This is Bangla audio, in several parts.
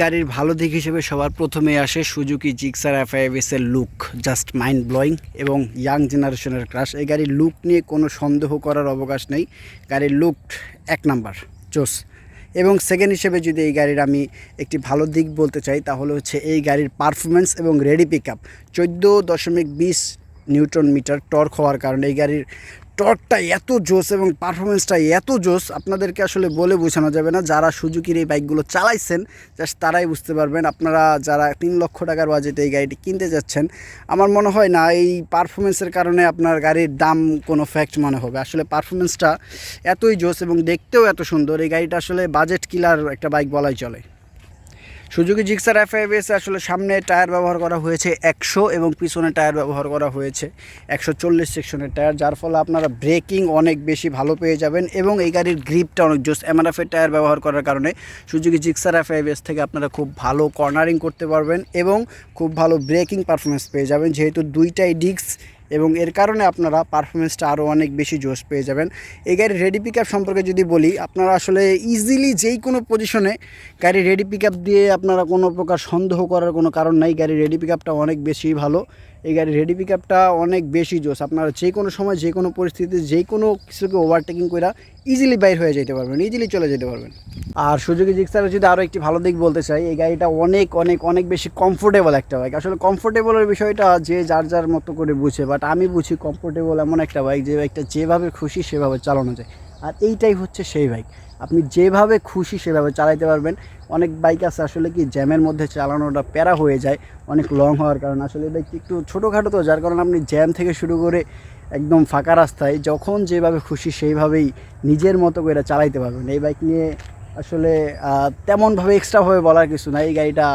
গাড়ির ভালো দিক হিসেবে সবার প্রথমে আসে সুজুকি জিক্সার এফআইএস এর লুক জাস্ট মাইন্ড ব্লোয়িং এবং ইয়াং জেনারেশনের ক্রাশ এই গাড়ির লুক নিয়ে কোনো সন্দেহ করার অবকাশ নেই। গাড়ির লুক এক নাম্বার চোস। এবং সেকেন্ড হিসেবে যদি এই গাড়ির আমি একটি ভালো দিক বলতে চাই, তাহলে হচ্ছে এই গাড়ির পারফরমেন্স এবং রেডি পিক আপ চোদ্দ দশমিক বিশ নিউটন মিটার টর্ক হওয়ার কারণে এই গাড়ির টর্কটা এত জোস এবং পারফরমেন্সটা এত জোস আপনাদেরকে আসলে বলে বোঝানো যাবে না। যারা সুজুকির এই বাইকগুলো চালাইছেন, জাস্ট তারাই বুঝতে পারবেন। আপনারা যারা তিন লক্ষ টাকার বাজেটে এই গাড়িটি কিনতে যাচ্ছেন, আমার মনে হয় না এই পারফরমেন্সের কারণে আপনার গাড়ির দাম কোনো ফ্যাক্ট মনে হবে। আসলে পারফরমেন্সটা এতই জোস এবং দেখতেও এত সুন্দর। এই গাড়িটা আসলে বাজেট কিলার একটা বাইক বলাই চলে। সুজুকি জিক্সার এফআইবিএস আসলে সামনে টায়ার ব্যবহার করা হয়েছে একশো এবং পিছনে টায়ার ব্যবহার করা হয়েছে একশো চল্লিশ সেকশনের টায়ার, যার ফলে আপনারা ব্রেকিং অনেক বেশি ভালো পেয়ে যাবেন এবং এই গাড়ির গ্রিপটা অনেক জোস এমআরএফের টায়ার ব্যবহার করার কারণে সুজুকি জিক্সার এফআইবিএস থেকে আপনারা খুব ভালো কর্নারিং করতে পারবেন এবং খুব ভালো ব্রেকিং পারফরমেন্স পেয়ে যাবেন, যেহেতু দুইটাই ডিস্ক এবং এর কারণে আপনারা পারফরমেন্সটা আরও অনেক বেশি জোশ পেয়ে যাবেন। এই গাড়ির রেডি পিক সম্পর্কে যদি বলি, আপনারা আসলে ইজিলি যেই কোনো পজিশনে গাড়ি রেডি পিক দিয়ে আপনারা কোনো প্রকার সন্দেহ করার কোনো কারণ নাই। গাড়ির রেডি পিক অনেক বেশি ভালো। এই গাড়ির রেডি পিক অনেক বেশি জোশ। আপনারা যে কোনো সময়, যে কোনো পরিস্থিতিতে, যে কোনো কিছুকে ওভারটেকিং করে ইজিলি বাইর হয়ে যেতে পারবেন ইজিলি চলে যেতে পারবেন। আর সুযোগী জিক্সারের যদি আরও একটি ভালো দিক বলতে চাই, এই গাড়িটা অনেক অনেক অনেক বেশি কমফোর্টেবল একটা বাইক আসলে কমফোর্টেবলের বিষয়টা যে যার যার মতো করে বুঝে বাট আমি বুঝি কমফোর্টেবল এমন একটা বাইক যে বাইকটা যেভাবে খুশি সেভাবে চালানো যায়। আর এইটাই হচ্ছে সেই বাইক আপনি যেভাবে খুশি সেভাবে চালাইতে পারবেন। অনেক বাইক আছে আসলে কি, জ্যামের মধ্যে চালানোটা প্যারা হয়ে যায়, অনেক লং হওয়ার কারণে। আসলে বাইক একটু ছোটোখাটো তো, যার কারণে আপনি জ্যাম থেকে শুরু করে একদম ফাঁকা রাস্তায় যখন যেভাবে খুশি সেইভাবেই নিজের মতো করে চালাইতে পারবেন। এই বাইক নিয়ে আসলে তেমনভাবে এক্সট্রাভাবে বলার কিছু না এই গাড়িটা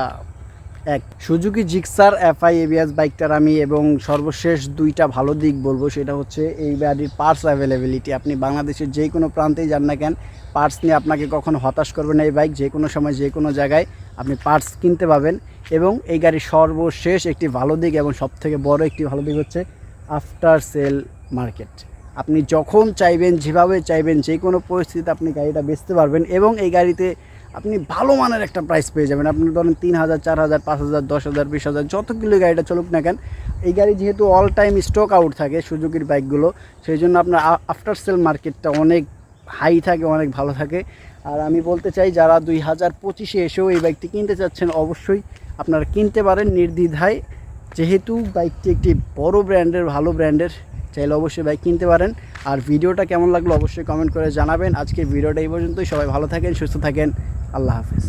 এক। সুজুকি, জিক্সার, এফআই, এবিএস বাইকটার আমি এবং সর্বশেষ দুইটা ভালো দিক বলব, সেটা হচ্ছে এই গাড়ির পার্টস অ্যাভেলেবিলিটি আপনি বাংলাদেশের যে কোনো প্রান্তেই যান না কেন পার্টস নিয়ে আপনাকে কখনো হতাশ করবে না এই বাইক, যে কোনো সময়, যে কোনো জায়গায় আপনি পার্টস কিনতে পাবেন। এবং এই গাড়ির সর্বশেষ একটি ভালো দিক এবং সবথেকে বড় একটি ভালো দিক হচ্ছে আফটার সেল মার্কেট আপনি যখন চাইবেন, যেভাবে চাইবেন, যে কোনো পরিস্থিতিতে আপনি গাড়িটা বেচতে পারবেন এবং এই গাড়িতে আপনি ভালো মানের একটা প্রাইস পেয়ে যাবেন। আপনি ধরেন তিন হাজার, চার হাজার, পাঁচ হাজার, দশ হাজার, বিশ হাজার, যত কিলো গাড়িটা চলুক না কেন, এই গাড়ি যেহেতু অল টাইম স্টক আউট থাকে সুযোগের বাইকগুলো সেই জন্য আপনার আফটার সেল মার্কেটটা অনেক হাই থাকে, অনেক ভালো থাকে। আর আমি বলতে চাই, যারা দুই হাজার পঁচিশে এসেও এই বাইকটি কিনতে চাচ্ছেন, অবশ্যই আপনারা কিনতে পারেন নির্দ্বিধায়। যেহেতু বাইকটি একটি বড় ব্র্যান্ডের ভালো ব্র্যান্ডের চাইলে অবশ্যই বাইক কিনতে পারেন। আর ভিডিওটা কেমন লাগল অবশ্যই কমেন্ট করে জানাবেন। আজকের ভিডিওটা এই পর্যন্তই। সবাই ভালো থাকেন, সুস্থ থাকেন। আল্লাহ হাফেজ